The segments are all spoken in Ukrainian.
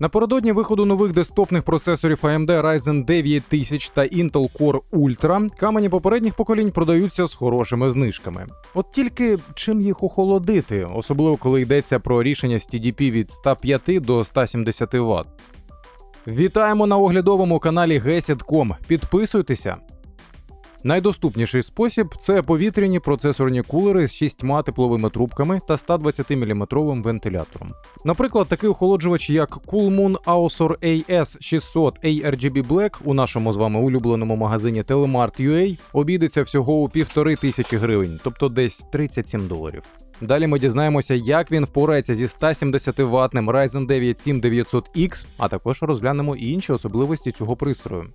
Напередодні виходу нових десктопних процесорів AMD Ryzen 9000 та Intel Core Ultra камені попередніх поколінь продаються з хорошими знижками. От тільки чим їх охолодити, особливо коли йдеться про рішення з TDP від 105 до 170 Вт. Вітаємо на оглядовому каналі GESET.com. Підписуйтеся. Найдоступніший спосіб це повітряні процесорні кулери з шістьма тепловими трубками та 120 мм вентилятором. Наприклад, такий охолоджувач, як Coolmoon Aosor AS600 ARGB Black у нашому з вами улюбленому магазині Telemart.ua обійдеться всього у півтори тисячі гривень, тобто десь 37 доларів. Далі ми дізнаємося, як він впорається зі 170 ватним Ryzen 9 7900X, а також розглянемо інші особливості цього пристрою.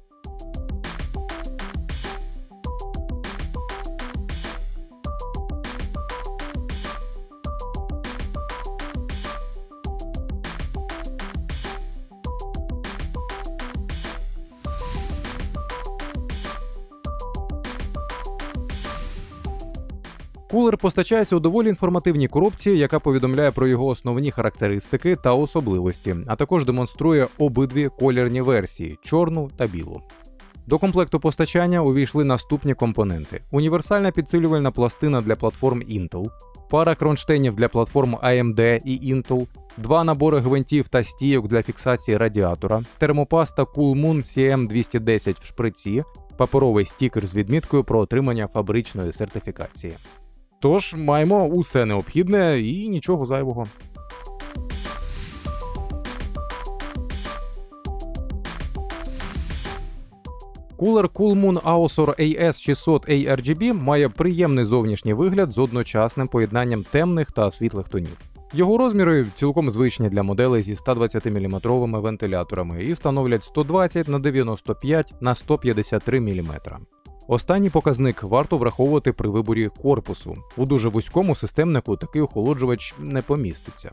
Кулер постачається у доволі інформативній коробці, яка повідомляє про його основні характеристики та особливості, а також демонструє обидві колірні версії чорну та білу. До комплекту постачання увійшли наступні компоненти: універсальна підсилювальна пластина для платформ Intel, пара кронштейнів для платформ AMD і Intel, два набори гвинтів та стійок для фіксації радіатора, термопаста Coolmoon CM210 в шприці, паперовий стікер з відміткою про отримання фабричної сертифікації. Тож маємо усе необхідне і нічого зайвого. Кулер Coolmoon Aosor AS600 ARGB має приємний зовнішній вигляд з одночасним поєднанням темних та світлих тонів. Його розміри цілком звичні для моделей зі 120 мм вентиляторами і становлять 120 на 95 на 153 мм. Останній показник варто враховувати при виборі корпусу. У дуже вузькому системнику такий охолоджувач не поміститься.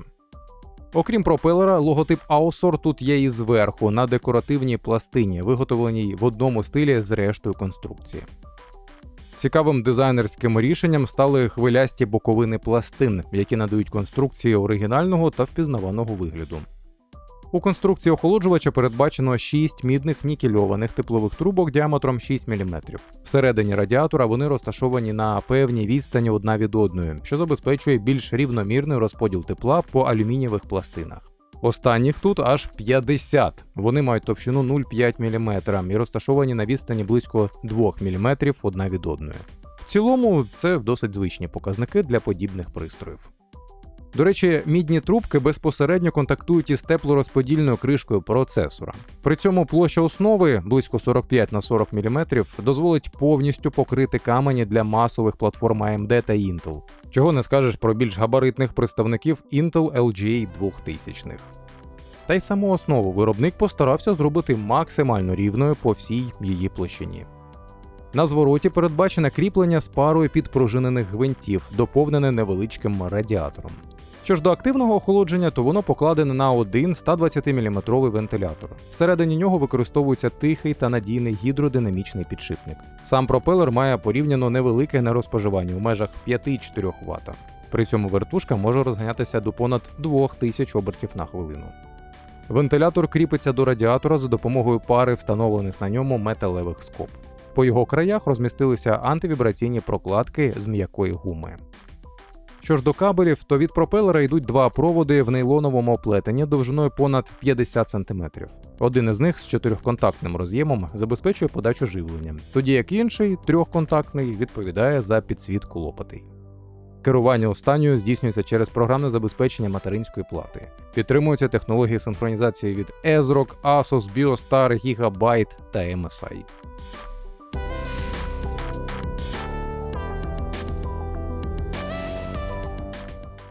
Окрім пропелера, логотип Aosor тут є і зверху на декоративній пластині, виготовленій в одному стилі з рештою конструкції. Цікавим дизайнерським рішенням стали хвилясті боковини пластин, які надають конструкції оригінального та впізнаваного вигляду. У конструкції охолоджувача передбачено 6 мідних нікельованих теплових трубок діаметром 6 мм. Всередині радіатора вони розташовані на певній відстані одна від одної, що забезпечує більш рівномірний розподіл тепла по алюмінієвих пластинах. Останніх тут аж 50. Вони мають товщину 0,5 мм і розташовані на відстані близько 2 мм одна від одної. В цілому це досить звичні показники для подібних пристроїв. До речі, мідні трубки безпосередньо контактують із теплорозподільною кришкою процесора. При цьому площа основи близько 45 на 40 мм дозволить повністю покрити камені для масових платформ AMD та Intel. Чого не скажеш про більш габаритних представників Intel LGA 2000 Та й саму основу виробник постарався зробити максимально рівною по всій її площині. На звороті передбачене кріплення з парою підпружинених гвинтів, доповнене невеличким радіатором. Що ж до активного охолодження, то воно покладене на один 120-мм вентилятор. Всередині нього використовується тихий та надійний гідродинамічний підшипник. Сам пропелер має порівняно невелике нерозпоживання у межах 5-4 Вт. При цьому вертушка може розганятися до понад 2000 обертів на хвилину. Вентилятор кріпиться до радіатора за допомогою пари встановлених на ньому металевих скоб. По його краях розмістилися антивібраційні прокладки з м'якої гуми. Що ж до кабелів, то від пропелера йдуть два проводи в нейлоновому оплетенні довжиною понад 50 см. Один із них з чотирьохконтактним роз'ємом забезпечує подачу живлення, тоді як інший, трьохконтактний, відповідає за підсвітку лопатей. Керування останньою здійснюється через програмне забезпечення материнської плати. Підтримуються технології синхронізації від ESRock, Asus, Biostar, Gigabyte та MSI.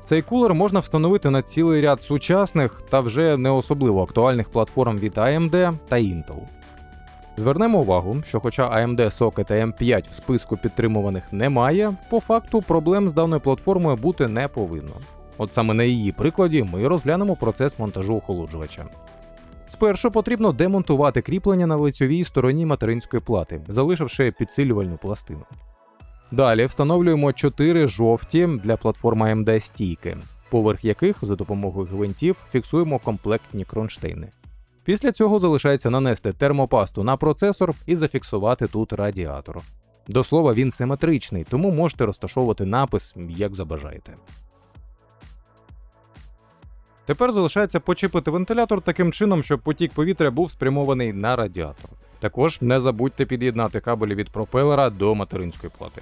Цей кулер можна встановити на цілий ряд сучасних та вже не особливо актуальних платформ від AMD та Intel. Звернемо увагу, що хоча AMD Socket M5 в списку підтримуваних немає, по факту проблем з даною платформою бути не повинно. От саме на її прикладі ми розглянемо процес монтажу охолоджувача. Спершу потрібно демонтувати кріплення на лицьовій стороні материнської плати, залишивши підсилювальну пластину. Далі встановлюємо 4 жовті для платформи AMD стійки. поверх яких за допомогою гвинтів фіксуємо комплектні кронштейни. Після цього залишається нанести термопасту на процесор і зафіксувати тут радіатор. До слова, він симетричний, тому можете розташовувати напис як забажаєте. Тепер залишається почепити вентилятор таким чином, щоб потік повітря був спрямований на радіатор. Також не забудьте під'єднати кабелі від пропелера до материнської плати.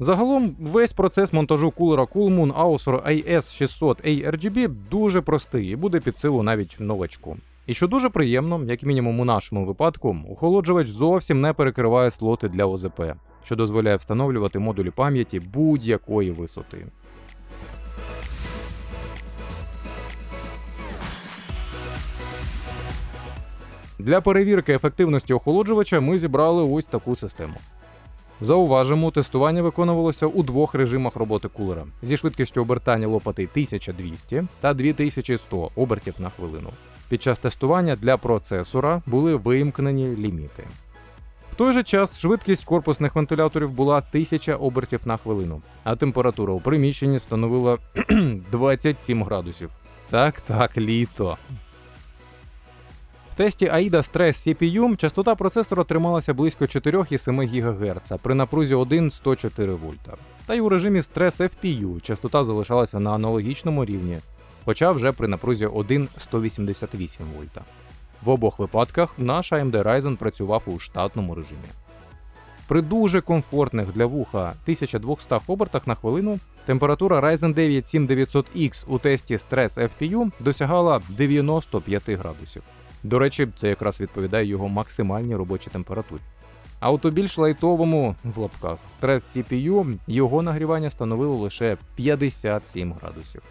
Загалом, весь процес монтажу кулера Coolmoon Ausor AS600 ARGB дуже простий і буде під силу навіть новачку. І що дуже приємно, як мінімум у нашому випадку, охолоджувач зовсім не перекриває слоти для ОЗП, що дозволяє встановлювати модулі пам'яті будь-якої висоти. Для перевірки ефективності охолоджувача ми зібрали ось таку систему. Зауважимо, тестування виконувалося у двох режимах роботи кулера зі швидкістю обертання лопати 1200 та 2100 обертів на хвилину. Під час тестування для процесора були вимкнені ліміти. В той же час швидкість корпусних вентиляторів була 1000 обертів на хвилину, а температура у приміщенні становила 27 градусів. Так, так, літо. В тесті AIDA Stress CPU частота процесора трималася близько 4,7 ГГц при напрузі 1,104 вольта. Та й у режимі Stress FPU частота залишалася на аналогічному рівні, хоча вже при напрузі 1,188 вольта. В обох випадках наш AMD Ryzen працював у штатному режимі. При дуже комфортних для вуха 1200 обертах на хвилину температура Ryzen 9 7900X у тесті Stress FPU досягала 95 градусів. До речі, це якраз відповідає його максимальній робочій температурі. А от у більш лайтовому в лапках стрес CPU його нагрівання становило лише 57 градусів.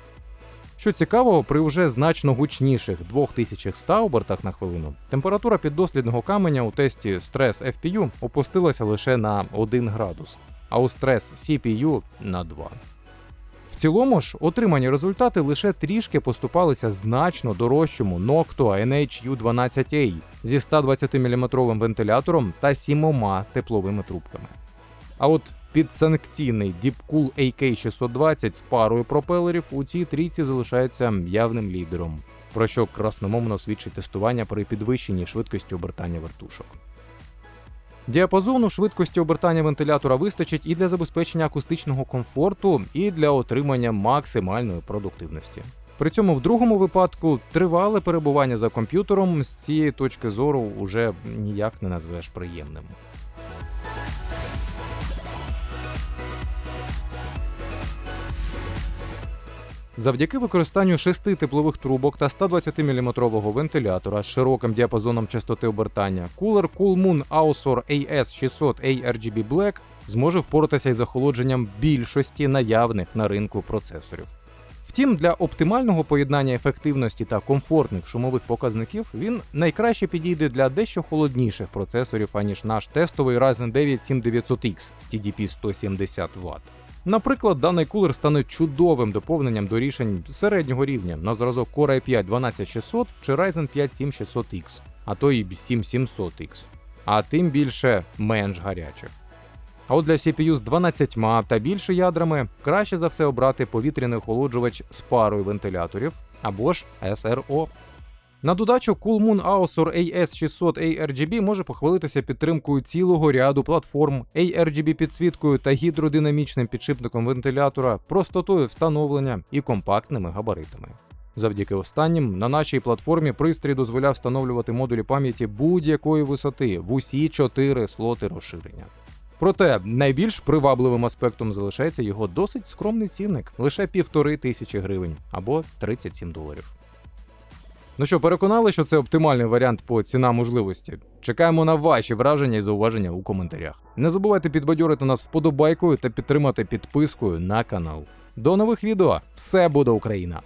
Що цікаво, при вже значно гучніших 2100 обертах на хвилину температура піддослідного каменя у тесті Stress FPU опустилася лише на 1 градус, а у Stress CPU на 2. В цілому ж отримані результати лише трішки поступалися значно дорожчому Noctua NH-U12A зі 120 мм вентилятором та сімома тепловими трубками. А от підсанкційний Deepcool AK620 з парою пропелерів у цій трійці залишається явним лідером, про що красномовно свідчить тестування при підвищенні швидкості обертання вертушок. Діапазону швидкості обертання вентилятора вистачить і для забезпечення акустичного комфорту, і для отримання максимальної продуктивності. При цьому в другому випадку тривале перебування за комп'ютером з цієї точки зору уже ніяк не назвеш приємним. Завдяки використанню шести теплових трубок та 120-мм вентилятора з широким діапазоном частоти обертання, кулер Coolmoon Ausor AS600A RGB Black зможе впоратися із охолодженням більшості наявних на ринку процесорів. Втім, для оптимального поєднання ефективності та комфортних шумових показників він найкраще підійде для дещо холодніших процесорів, аніж наш тестовий Ryzen 9 7900X з TDP 170 Вт. Наприклад, даний кулер стане чудовим доповненням до рішень середнього рівня на зразок Core i5 12600 чи Ryzen 5 7600X, а то і 7700X, а тим більше менш гарячих. А от для CPU з 12 та більше ядрами краще за все обрати повітряний охолоджувач з парою вентиляторів або ж SRO. На додачу Coolmoon Ausor AS600 ARGB може похвалитися підтримкою цілого ряду платформ, ARGB підсвіткою та гідродинамічним підшипником вентилятора, простотою встановлення і компактними габаритами. Завдяки останнім на нашій платформі пристрій дозволяв встановлювати модулі пам'яті будь-якої висоти в усі чотири слоти розширення. Проте найбільш привабливим аспектом залишається його досить скромний цінник лише півтори тисячі гривень або 37 доларів. Ну що, переконали, що це оптимальний варіант по ціна можливості? Чекаємо на ваші враження і зауваження у коментарях. Не забувайте підбадьорити нас вподобайкою та підтримати підпискою на канал. До нових відео! Все буде Україна!